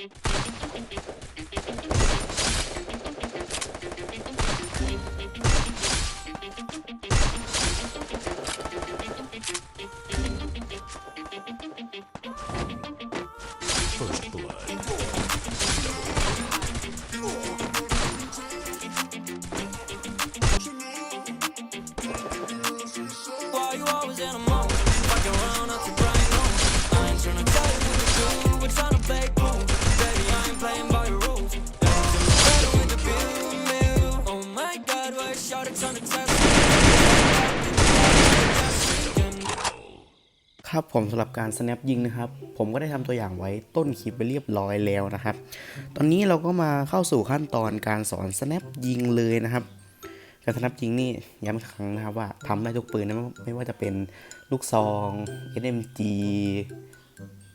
Why you always in a mood? ครับผมสำหรับการ snap ยิงนะครับ ผมก็ได้ทำตัวอย่างไว้ต้นคลิปไปเรียบร้อยแล้วนะครับ ตอนนี้เราก็มาเข้าสู่ขั้นตอนการสอน snap ยิงเลยนะครับ การ snap ยิงนี่ย้ำอีกครั้งนะครับว่าทำได้ทุกปืนนะไม่ว่าจะเป็นลูกซอง SMG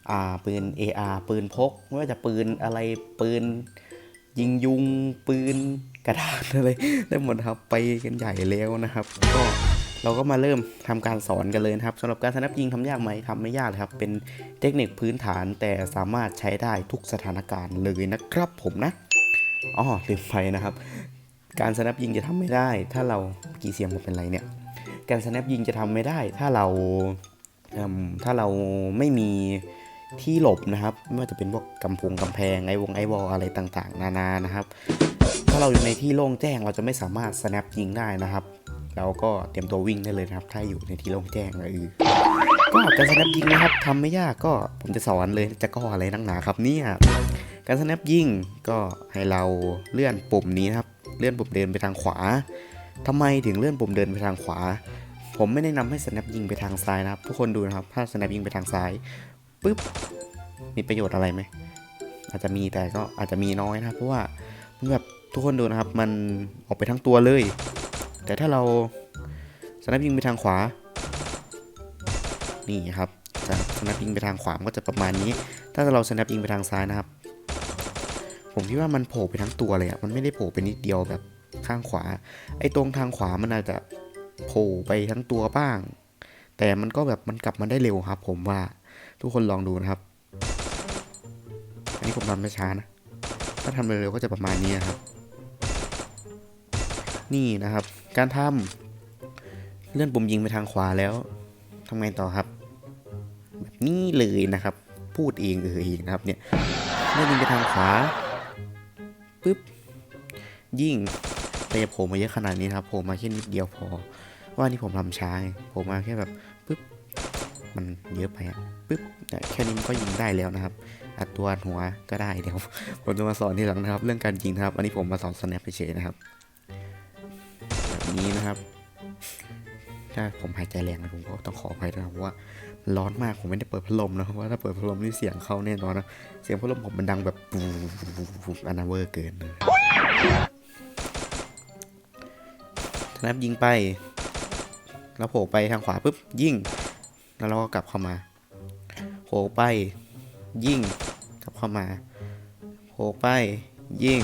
อ่าปืน AR ปืนพก ไม่ว่าจะปืนอะไรปืนยิงยุงปืน กระดาษอะไรได้หมดครับไปกันใหญ่แล้วนะครับ ก็เราก็มาเริ่มทำการสอนกันเลยนะครับสำหรับการสนับยิงทำยากไหมทำไม่ยากเลยครับ เป็นเทคนิคพื้นฐานแต่สามารถใช้ได้ทุกสถานการณ์เลยนะครับผมนะอ๋อลืมไปนะครับ การสนับยิงจะทำไม่ได้ ถ้าเรากี่เสียงผมเป็นไรเนี่ย การสนับยิงจะทำไม่ได้ ถ้าเราถ้าเราไม่มีที่หลบนะครับ ไม่ว่าจะเป็นพวกกำพงกำแพงไอวงไอวอลอะไรต่างๆ นานานะครับ ถ้าเราอยู่ในที่โล่งแจ้งเราจะไม่สามารถ snap ยิงได้นะครับเราก็เตรียมตัววิ่งได้เลยนะครับ ถ้าอยู่ในที่โล่งแจ้งเออก็การ snap ยิงนะครับทำไม่ยากก็ผมจะสอนเลยจะก็อะไรนักหนาครับเนี่ยการ snap ยิงก็ให้เราเลื่อนปุ่มนี้นะครับ เลื่อนปุ่มเดินไปทางขวาทำไมถึงเลื่อนปุ่มเดินไปทางขวา ผมไม่แนะนำให้ snap ยิงไปทางซ้ายนะครับทุกคนดูนะครับถ้า snap ยิงไปทางซ้ายปุ๊บมีประโยชน์อะไรไหมอาจจะมีแต่ก็อาจจะมีน้อยนะครับเพราะว่า แบบทุกคนดูนะครับ มันออกไปทั้งตัวเลย แต่ถ้าเราสนับยิงไปทางขวา นี่ครับจะสนับยิงไปทางขวาก็จะประมาณนี้ ถ้าเราสนับยิงไปทางซ้ายนะครับ ผมคิดว่ามันโผล่ไปทั้งตัวเลยอะมันไม่ได้โผล่ไปนิดเดียวแบบข้างขวา ไอ้ตรงทางขวามันอาจจะโผล่ไปทั้งตัวบ้าง แต่มันก็แบบมันกลับมาได้เร็วครับ ผมว่าทุกคนลองดูนะครับ อันนี้ผมทำไม่ช้านะ ถ้าทำเร็วๆก็จะประมาณนี้ครับ นี่นะครับ การทำเลื่อนปุ่มยิงไปทางขวาแล้วทำไงต่อครับ แบบนี้เลยนะครับ พูดเองเออเองนะครับเนี่ยเลื่อนยิงไปทางขวาปุ๊บยิงแต่อย่าโผล่มาเยอะขนาดนี้ครับโผล่มาแค่นิดเดียวพอ ว่านี่ผมทำช้าไงโผล่มาแค่แบบปุ๊บมันเยอะไปอะปุ๊บแต่แค่นี้มันก็ยิงได้แล้วนะครับ อัดตัวอัดหัวก็ได้เดี๋ยวผมจะมาสอนทีหลังนะครับ เรื่องการยิงนะครับ อันนี้ผมมาสอน snap เฉยนะครับแบบนี้นะครับ ถ้าผมหายใจแรงนะผมก็ต้องขออภัยด้วยนะเพราะว่าร้อนมากผมไม่ได้เปิดพัดลมนะเพราะว่าถ้าเปิดพัดลมนี่เสียงเข้าแน่นอนนะเสียงพัดลมผมมันดังแบบปูปูอันนาเวอร์เกินเลยสแนปยิงไปแล้วโผล่ไปทางขวาปุ๊บยิงแล้วเราก็กลับเข้ามาโผล่ไป ยิงกลับเข้ามาโผล่ไปยิง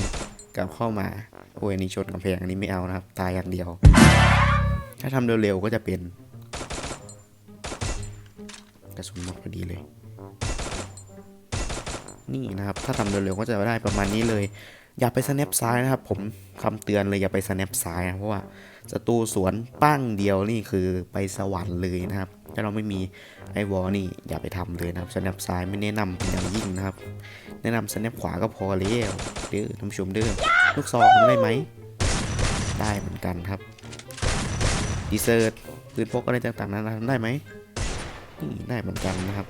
กลับเข้ามาโอ้ยอันนี่ชนกำแพงอันนี้ไม่เอานะครับ ตายอย่างเดียว ถ้าทำเร็วๆก็จะเป็น กระสุนหมดพอดีเลย นี่นะครับ ถ้าทำเร็วๆก็จะได้ประมาณนี้เลย อย่าไป snap ซ้ายนะครับ ผมคำเตือนเลยอย่าไป snap ซ้ายนะเพราะว่าศัตรูสวนปั้งเดียวนี่คือไปสวรรค์เลยนะครับ ถ้าเราไม่มีไอวอลนี่อย่าไปทำเลยนะครับ snap ซ้ายไม่แนะนำเป็นอย่างยิ่งนะครับ แนะนำ snap ขวาก็พอแล้วเด้อท่านผู้ชมเด้อลูกซองทำได้ไหมได้เหมือนกันครับดีเซอร์ปืนพกอะไรต่างๆนั้นทำได้ไหมนี่ได้เหมือนกันนะครับ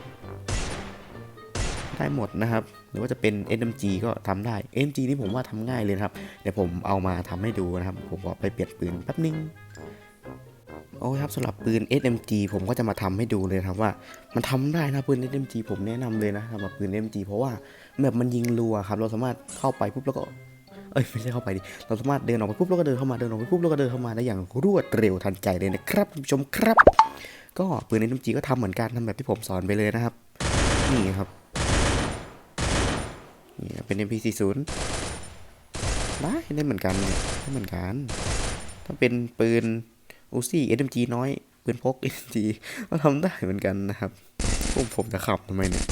ได้หมดนะครับหรือว่าจะเป็น SMG ก็ทำได้ SMG นี่ผมว่าทำง่ายเลยครับ เดี๋ยวผมเอามาทำให้ดูนะครับ ผมก็ไปเปลี่ยนปืนแป๊บนึง โอ้ครับสำหรับปืน SMG ผมก็จะมาทำให้ดูเลยครับว่า มันทำได้นะปืน SMG ผมแนะนำเลยนะสำหรับปืน SMG เพราะว่าแบบมันยิงรัวครับ เราสามารถเข้าไปปุ๊บแล้วก็เอ้ยไม่ใช่เข้าไปดิ เราสามารถเดินออกไปปุ๊บแล้วก็เดินเข้ามาเดินออกไปปุ๊บแล้วก็เดินเข้ามาได้อย่างรวดเร็วทันใจเลยนะครับคุณผู้ชมครับ ก็ปืน SMG ก็ทำเหมือนกันทำแบบที่ผมสอนไปเลยนะครับนี่ครับนี่เป็น MP40 ได้ได้เหมือนกันเนี่ยได้เหมือนกัน ถ้าเป็นปืน อูซี่ SMG น้อยปืนพก SMG ก็ทำได้เหมือนกันนะครับพวกผมจะขับทำไมเนี่ย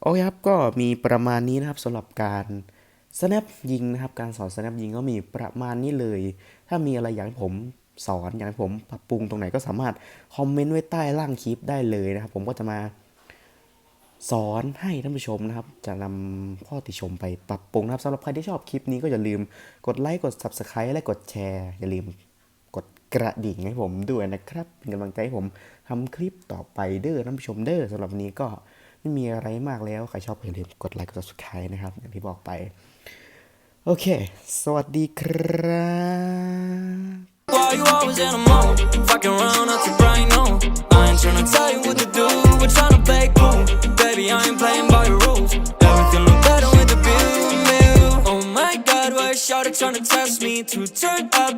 โอเคครับก็มีประมาณนี้นะครับสำหรับการ snap ยิงนะครับ การสอน snap ยิงก็มีประมาณนี้เลย ถ้ามีอะไรอยากให้ผมสอนอยากให้ผมปรับปรุงตรงไหนก็สามารถคอมเมนต์ไว้ใต้ล่างคลิปได้เลยนะครับ ผมก็จะมาสอนให้ท่านผู้ชมนะครับ จะนำข้อติชมไปปรับปรุงนะครับสำหรับใครที่ชอบคลิปนี้ก็อย่าลืมกดไลค์กด Subscribe และกดแชร์อย่าลืม กดกระดิ่งให้ผมด้วยนะครับ เป็นกำลังใจให้ผมทำคลิปต่อไปเด้อท่านผู้ชมเด้อสำหรับวันนี้ก็ไม่มีอะไรมากแล้ว ใครชอบก็อย่าลืมกดไลค์กด Subscribe นะครับ อย่างที่บอกไป โอเค สวัสดีครับ Why you always in a mood? Fucking around out your brain, no. I ain't tryna tell you what to do. We're tryna play cool. Baby, I ain't playing by your rules. Everything look better with the view. Oh my god, why is Shawty tryna test me? To turn up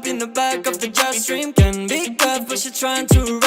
trying to